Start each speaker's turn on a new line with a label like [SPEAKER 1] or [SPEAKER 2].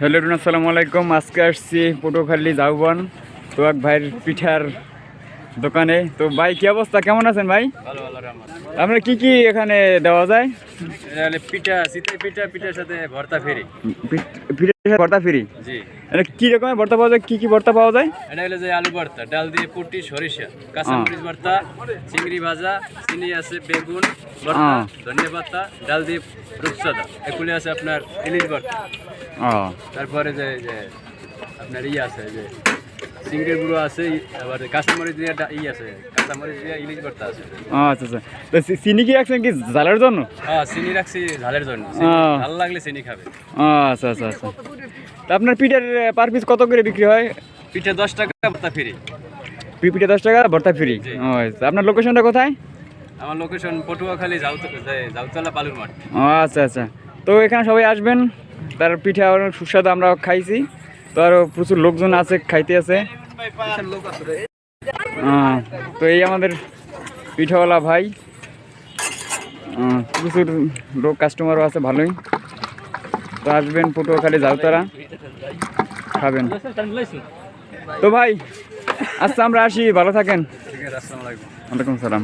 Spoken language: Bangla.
[SPEAKER 1] হ্যালো রুন আসসালামু আলাইকুম। আজকে আসছি পটুখালি জাউবান তো এক ভাইয়ের পিঠার দোকানে। তো ভাই কি অবস্থা? কেমন আছেন ভাই? আপনার কি কি এখানে দেওয়া যায়?
[SPEAKER 2] পিঠা শীতের পিঠা পিঠার সাথে ভর্তা ফেরি।
[SPEAKER 1] সাথে ভর্তা ফিরি?
[SPEAKER 2] জি।
[SPEAKER 1] এটা কি রকমের ভর্তা পাওয়া যায়? কি কি ভর্তা পাওয়া যায়?
[SPEAKER 2] এটা হলো যে আলু ভর্তা ডাল দিয়ে পুটি সরিষা কাঁচামরিচ ভর্তা চিংড়ি ভাজা চিনি আছে বেগুন ভর্তা ধনিয়া পাতা ডাল দিয়ে রূপসাদা। এগুলি আছে আপনার ইলিশ ভর্তা। তারপরে যে যে আপনার ইয়ে আছে যে চিংড়ির গুঁড়ো আছে ই- আবার কাঁচামরিচ দিয়ে ই আছে কাঁচামরিচ দিয়ে ইলিশ ভর্তা আছে।
[SPEAKER 1] আচ্ছা আচ্ছা। তো চিনি কি রাখছেন কি জালের জন্য?
[SPEAKER 2] হ্যাঁ চিনি রাখছি ঝালের জন্য। ভালো লাগলে চিনি খাবে।
[SPEAKER 1] আচ্ছা আচ্ছা আচ্ছা। আপনার পিঠের পার পিস কত করে বিক্রি হয়?
[SPEAKER 2] পিঠা দশ টাকা ভর্তা ফ্রি।
[SPEAKER 1] পি- পিঠে দশ টাকা ভর্তা ফ্রি? আচ্ছা। আপনার লোকেশনটা কোথায়?
[SPEAKER 2] আমার লোকেশন পটুয়াখালী যাউতলা বালুর মাঠ
[SPEAKER 1] ও আচ্ছা আচ্ছা। তো এখানে সবাই আসবেন তার পিঠা সুস্বাদু আমরা খাইছি। তো আরও প্রচুর লোকজন আছে খাইতে আছে। তো এই আমাদের পিঠাওয়ালা ভাই। প্রচুর লোক কাস্টমারও আছে ভালোই। তো আসবেন পটুয়াখালী যাওতারা। খাবেন। তো ভাই আসসালাম আমরা আসি ভালো থাকেন।
[SPEAKER 2] আসসালামু
[SPEAKER 1] ওয়ালাইকুম সালাম।